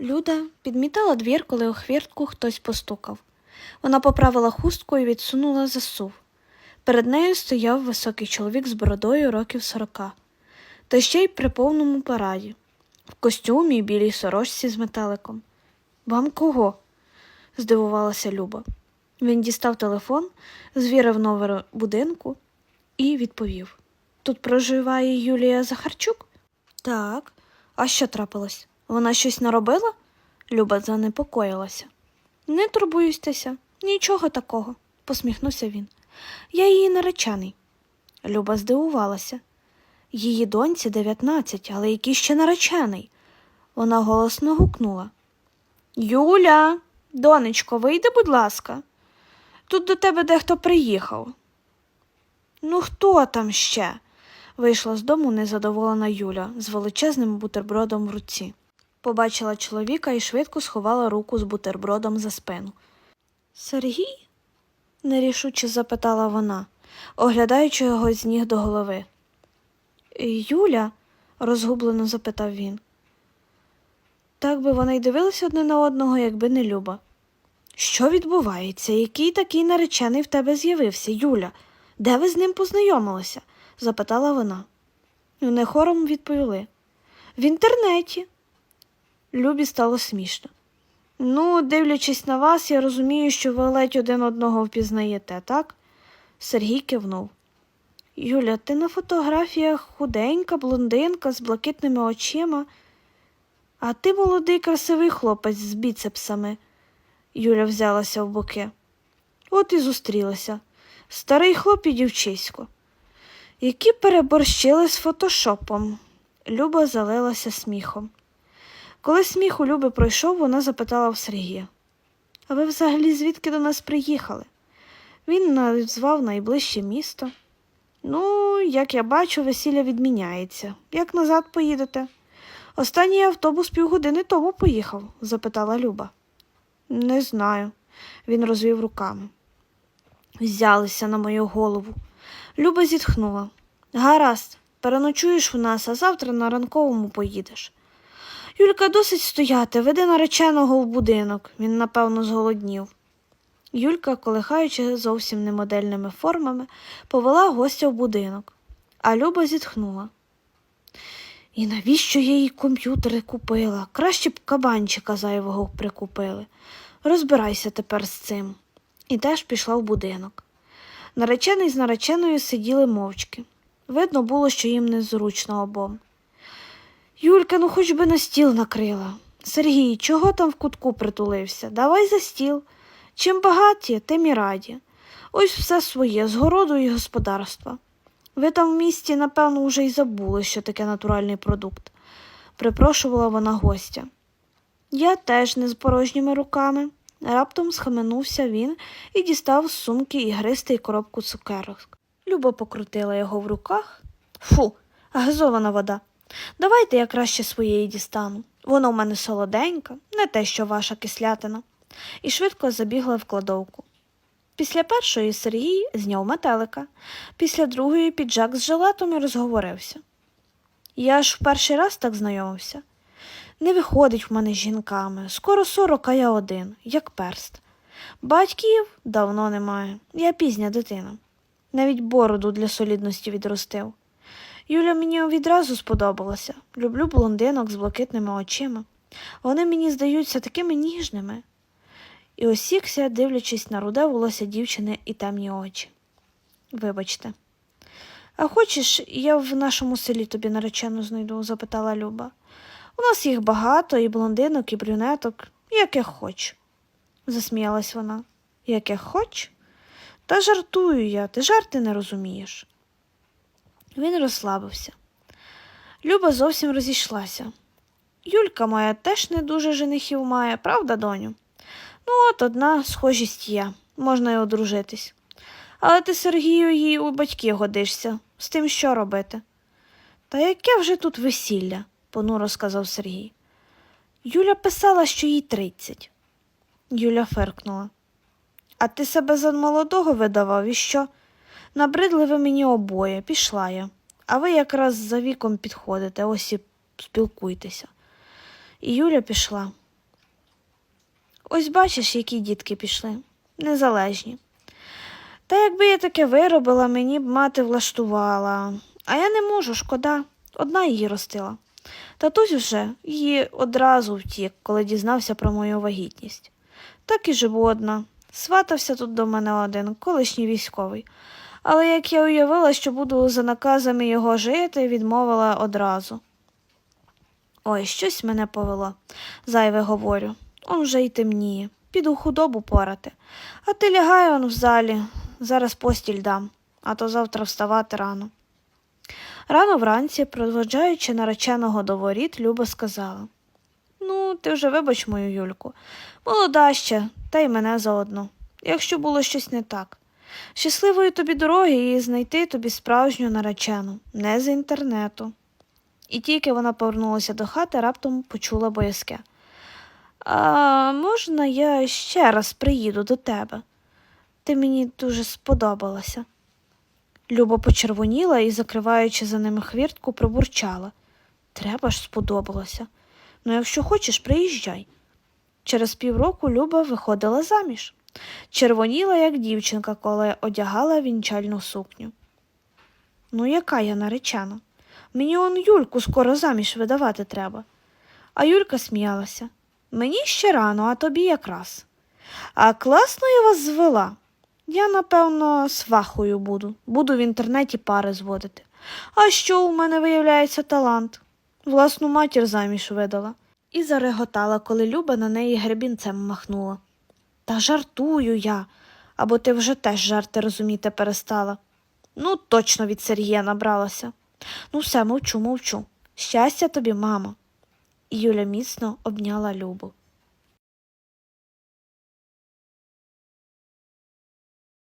Люда підмітала двір, коли у хвіртку хтось постукав. Вона поправила хустку і відсунула засув. Перед нею стояв високий чоловік з бородою років сорока, та ще й при повному параді, в костюмі і білій сорочці з метеликом. Вам кого? здивувалася Люба. Він дістав телефон, звірив номер будинку і відповів: Тут проживає Юлія Захарчук? Так. А що трапилось? Вона щось наробила? Люба занепокоїлася. Не турбуйтеся, нічого такого, посміхнувся він. Я її наречений. Люба здивувалася. Її доньці дев'ятнадцять, але який ще наречений. Вона голосно гукнула. Юля, донечко, вийди, будь ласка. Тут до тебе дехто приїхав. Ну, хто там ще? вийшла з дому незадоволена Юля з величезним бутербродом в руці. Побачила чоловіка і швидко сховала руку з бутербродом за спину. Сергій? нерішуче запитала вона, оглядаючи його з ніг до голови. Юля? розгублено запитав він. Так би вони й дивилися одне на одного, якби не Люба. Що відбувається? Який такий наречений в тебе з'явився, Юля? Де ви з ним познайомилися? запитала вона. Вони хором відповіли. В інтернеті. Любі стало смішно. Ну, дивлячись на вас, я розумію, що ви ледь один одного впізнаєте, так? Сергій кивнув. Юля, ти на фотографіях худенька, блондинка з блакитними очима, а ти молодий красивий хлопець з біцепсами. Юля взялася в боки. От і зустрілися. Старий хлоп і дівчисько. Які переборщили з фотошопом. Люба залилася сміхом. Коли сміх у Люби пройшов, вона запитала в Сергія. А ви взагалі звідки до нас приїхали? Він назвав найближче місто. Ну, як я бачу, весілля відміняється. Як назад поїдете? Останній автобус півгодини тому поїхав? запитала Люба. Не знаю, він розвів руками. Взялися на мою голову. Люба зітхнула. Гаразд, переночуєш у нас, а завтра на ранковому поїдеш. Юлька досить стояти, веди нареченого в будинок. Він, напевно, зголоднів. Юлька, колихаючи зовсім немодельними формами, повела гостя в будинок, а Люба зітхнула. І навіщо я їй комп'ютери купила? Краще б кабанчика зайвого прикупили. Розбирайся тепер з цим. І теж пішла в будинок. Наречений з нареченою сиділи мовчки. Видно було, що їм незручно обом. Юлька, ну хоч би на стіл накрила. Сергій, чого там в кутку притулився? Давай за стіл. Чим багаті, тим і раді. Ось все своє, з городу і господарства. Ви там в місті, напевно, уже й забули, що таке натуральний продукт, припрошувала вона гостя. Я теж не з порожніми руками. Раптом схаменувся він і дістав з сумки ігристий коробку цукерок. Люба покрутила його в руках. Фу, газована вода. Давайте я краще своєї дістану. Воно в мене солоденька, не те, що ваша кислятина, і швидко забігла в кладовку. Після першої Сергій зняв метелика, після другої піджак з жилетом і розговорився. Я ж в перший раз так знайомився. Не виходить в мене з жінками. Скоро сорок, а я один, як перст. Батьків давно немає. Я пізня дитина. Навіть бороду для солідності відростив. Юля мені відразу сподобалася. Люблю блондинок з блакитними очима. Вони мені здаються такими ніжними. І осікся, дивлячись на руде волосся дівчини і темні очі. Вибачте. А хочеш, я в нашому селі тобі наречену знайду? запитала Люба. У нас їх багато, і блондинок, і брюнеток, яких хоч. засміялась вона. Яких хоч? Та жартую я, ти жарти не розумієш. Він розслабився. Люба зовсім розійшлася. Юлька моя теж не дуже женихів має, правда, доню? Ну, от одна схожість є, можна й одружитись. Але ти, Сергію, їй у батьки годишся. З тим що робити? Та яке вже тут весілля? понуро сказав Сергій. Юля писала, що їй тридцять. Юля фиркнула. А ти себе за молодого видавав і що? Набридли ви мені обоє, пішла я. А ви якраз за віком підходите, ось і спілкуйтеся. І Юля пішла. Ось бачиш, які дітки пішли, незалежні. Та якби я таке виробила, мені б мати влаштувала. А я не можу, шкода, одна її ростила. Татусь вже її одразу втік, коли дізнався про мою вагітність. Так і живу одна. Сватався тут до мене один, колишній військовий. Але як я уявила, що буду за наказами його жити, відмовила одразу. Ой, щось мене повело, зайве говорю. Он вже й темніє. Піду худобу порати. А ти лягай он в залі, зараз постіль дам, а то завтра вставати рано. Рано вранці, проводжаючи нареченого до воріт, Люба сказала Ну, ти вже вибач мою Юльку. Молода ще, та й мене заодно, якщо було щось не так. Щасливої тобі дороги і знайти тобі справжню наречену, не з інтернету. І тільки вона повернулася до хати, раптом почула боязке. А можна я ще раз приїду до тебе? Ти мені дуже сподобалася. Люба почервоніла і, закриваючи за ними хвіртку, пробурчала. Треба ж сподобалося. Ну, якщо хочеш, приїжджай. Через півроку Люба виходила заміж. Червоніла, як дівчинка, коли одягала вінчальну сукню. Ну, яка я наречена? Мені он Юльку скоро заміж видавати треба. А Юлька сміялася. Мені ще рано, а тобі якраз. А класно я вас звела. Я, напевно, свахою буду. Буду в інтернеті пари зводити. А що у мене виявляється талант? Власну матір заміж видала. І зареготала, коли Люба на неї гребінцем махнула. Та жартую я, або ти вже теж жарти розуміти перестала. Ну, точно від Сергія набралася. Ну, все, мовчу, мовчу. Щастя тобі, мамо. І Юля міцно обняла Любу.